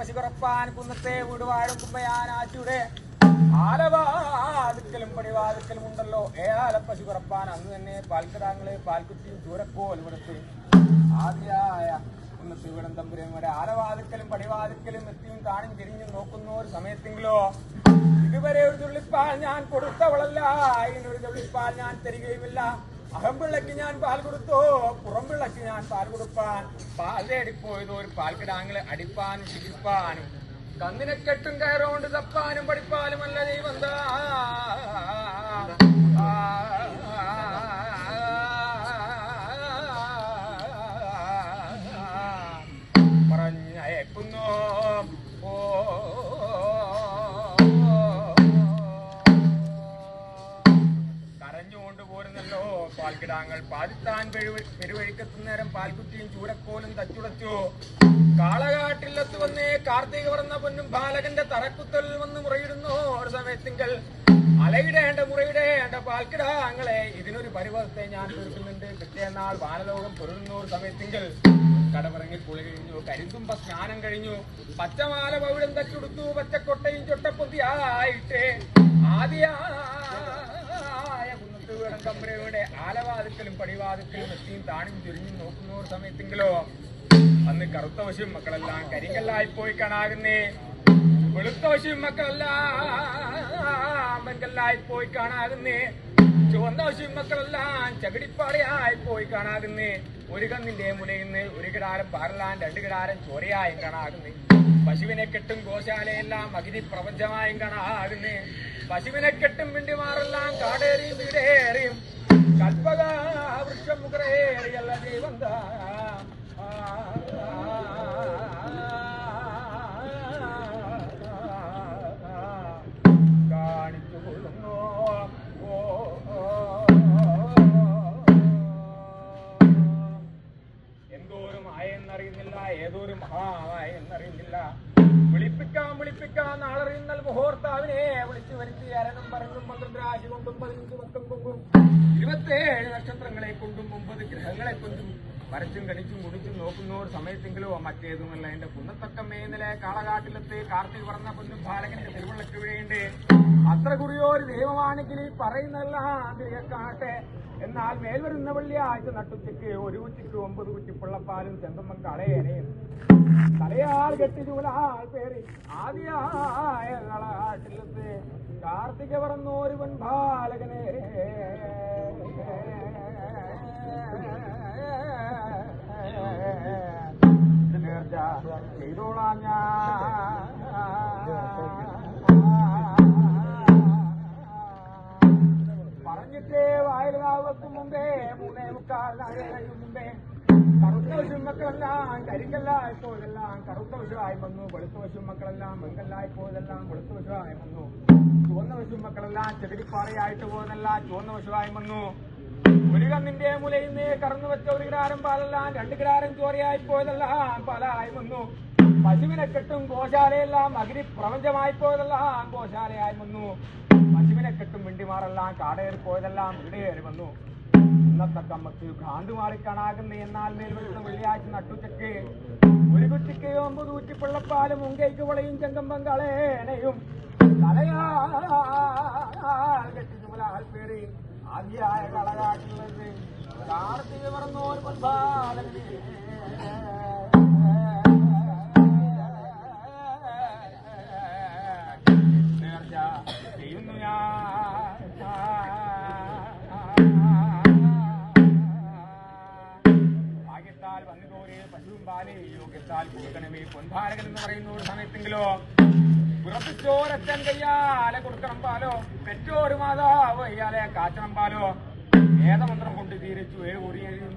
പശുകുറപ്പാൻ കുന്നത്തെ വീട് കുമ്പയാനാറ്റിയുടെ ആലവാതുക്കലും പണിവാതുക്കലും ഉണ്ടല്ലോ. ഏഴാല പശുകറപ്പാൻ അന്ന് തന്നെ പാൽക്കടാങ്ങൾ പാൽക്കുത്തിയും ചൂരക്കോൽ ഇവിടുത്തെ ആദ്യായ കുന്നത്തെ തമ്പുരയും തമ്പുരയുടെ ആലവാതുക്കലും പണിവാതുക്കലും എത്തിയും കാണും തിരിഞ്ഞും നോക്കുന്ന ഒരു സമയത്തെങ്കിലോ ഇതുവരെ ഒരു തുള്ളിപ്പാൽ ഞാൻ കൊടുത്തവളല്ല. ഇനിയൊരു തുള്ളിപ്പാൽ ഞാൻ തരികയുമില്ല. അഹംപിള്ളക്ക് ഞാൻ പാൽ കൊടുത്തോ? പുറമ്പിള്ളക്ക് ഞാൻ പാൽ കൊടുപ്പാൻ. പാലേ തേടിപ്പോയത്? ഒരു പാൽക്കിടാങ്ങളെ അടിപ്പാനും ചികിപ്പാനും കന്നിനെ കെട്ടും കയറോണ്ട് തപ്പാനും പഠിപ്പാനും അല്ല ദൈവന്താ പാൽക്കിടാങ്ങൾ പാതിത്താൻ പെരുവഴിക്കത്തുന്നേരം പാൽക്കുറ്റിയും ചൂരക്കോലും തച്ചുടച്ചു. കാളകാട്ടിലെത്തു വന്നേ കാർത്തിക പറഞ്ഞ പൊന്നും ബാലകന്റെ തറക്കുത്തൽ വന്ന് മുറയിടുന്നു. ഒരു സമയത്തിങ്കൽ അലയിടേണ്ട മുറയിടേണ്ട പാൽക്കിടാങ്ങളെ ഇതിനൊരു പരിവർത്തെ ഞാൻ തീർക്കുന്നുണ്ട് പിറ്റേന്നാൾ വാനലോകം പൊരുന്നു ഒരു സമയത്തിങ്കൽ കടമിറങ്ങി കുളി കഴിഞ്ഞു. കരിന്തുമ്പ സ്നാനം കഴിഞ്ഞു. പച്ചമാല പവിടം തച്ചുടുത്തു. പച്ചക്കൊട്ടയും ചൊട്ടപ്പൊത്തിയായിട്ട് ആദ്യ കമ്പനിയുടെ ആലവാദത്തിലും പടിവാദത്തിലും എത്തിയും താണും ചുരുങ്ങി നോക്കുന്ന ഒരു സമയത്തെങ്കിലോ അന്ന് കറുത്ത വശവും മക്കളെല്ലാം കരിങ്കല്ലായി പോയി കാണാകുന്നേ വെളുത്ത വശവും മക്കളെല്ലാം വെങ്കല്ലായി പോയി കാണാകുന്നേ ചുവന്ന വശവും മക്കളെല്ലാം ചകിടിപ്പാറയായി പോയി കാണാകുന്നേ ഒരു കന്നിന്റെ മുലയിന്ന് ഒരു കിടാരം പാറലാൻ രണ്ട് കിടാരം ചോരയായും കാണാകുന്നേ പശുവിനെ കെട്ടും ഗോശാലയെല്ലാം അഗ്നി പ്രപഞ്ചമായും കാണാകുന്നേ പശുവിനെ കെട്ടും പിണ്ടിമാറെല്ലാം കാടേറിയും വീടേറിയും. കൽപ്പക വൃക്ഷം എന്തോരും ആയെന്നറിയുന്നില്ല ഏതൊരു മഹായെന്നറിയുന്നില്ല വിളിപ്പിക്കാം വിളിപ്പിക്കാം. നാളറിയുന്നൽ മുഹൂർത്താവിനെ വിളിച്ചു വരുത്തി അരനും പറഞ്ഞു പന്ത്രണ്ട് രാശി കൊണ്ടും പതിനഞ്ച് വക്കം കൊണ്ടും ഇരുപത്തേഴ് നക്ഷത്രങ്ങളെ കൊണ്ടും ഒമ്പത് ഗ്രഹങ്ങളെ കൊണ്ടും വരച്ചും കണിച്ചും കുടിച്ചും നോക്കുന്ന ഒരു സമയത്തെങ്കിലോ മറ്റേതുമല്ല. എന്റെ കുന്നത്തക്കം മേന്നിലെ കാളകാട്ടിലത്തെ കാർത്തിക് പറഞ്ഞ പൊന്നും ബാലകന്റെ തിരുവള്ളക്ക് വീഴേണ്ടേ അത്ര കുറിയോ ഒരു ദൈവമാണെങ്കിൽ ഈ ആഗ്രഹക്കാട്ടെ എന്നാൽ മേൽവരുന്ന വെള്ളിയാഴ്ച നട്ടുച്ചയ്ക്ക് ഒരു കുറ്റിക്ക് ഒമ്പത് കുറ്റി പിള്ളപ്പാലും ചെന്തമ്മൻ കളയേനയും തലയാൾ കെട്ടി ചൂലാൾ പേറി ആദ്യായ കാർത്തിക പറന്നോരുവൻ ബാലകനെ. മുമ്പേ കറുത്ത വശം മക്കളെല്ലാം കരിങ്കല്ലായി പോയതെല്ലാം കറുത്ത വശമായി വന്നു വെളുത്ത വശം മക്കളെല്ലാം വെങ്കല്ലായി പോയതെല്ലാം വെളുത്ത വശമായി വന്നു. ചുവന്ന വശം മക്കളെല്ലാം ചെകിരിപ്പാറയായിട്ട് പോയതെല്ലാം ചുവന്ന വശമായി വന്നു. ഒരു കണ്ണിന്റെ മുലയിൽ നിന്ന് കറന്നു വെച്ച ഒരു കിടാരം പാലെല്ലാം രണ്ട് കിടാരം ചോരയായി പോയതെല്ലാം പാലായി വന്നു. പശുവിനെ കെട്ടും ഗോശാലയെല്ലാം അഗ്നി പ്രപഞ്ചമായി പോയതെല്ലാം ഗോശാലയായി വന്നു. പശുവിനെ കെട്ടും മിണ്ടിമാറെല്ലാം കാടേറി പോയതെല്ലാം ഇടയേറി വന്നു. ഇന്നത്തെ നമുക്ക് ഭ്രാന്ത് മാറിക്കാണാകുന്ന എന്നാൽ മേൽ വരുന്ന വെള്ളിയാഴ്ച നട്ടുച്ചക്ക് ഒരു കുറ്റിക്ക് ഒമ്പത് ഊറ്റിപ്പിള്ളപ്പാലും പിള്ളപ്പാലും മുങ്കയ്ക്ക് വളയും ചെങ്കം പങ്കാളേനയും തലയാൽ കെട്ടിച്ചുമലാൽ പേറി ആദ്യായ കളകാട്ടുള്ളത് കാർത്തിക മറന്നോർ പൊൻപാലകനെ യോഗ്യത്താൽ കൊടുക്കണമേ. പൊൻഭാരകൻ എന്ന് പറയുന്ന ഒരു സമയത്തെങ്കിലോ ഉറപ്പിച്ചോരച്ചൻ കയ്യാലെ കൊടുക്കണം പാലോ. പെറ്റോരു മാതാവ് ഇയാലെ കാച്ചണം പാലോ. വേദമന്ത്രം കൊണ്ട് തീരച്ചു. ഏഴ് കുറിയും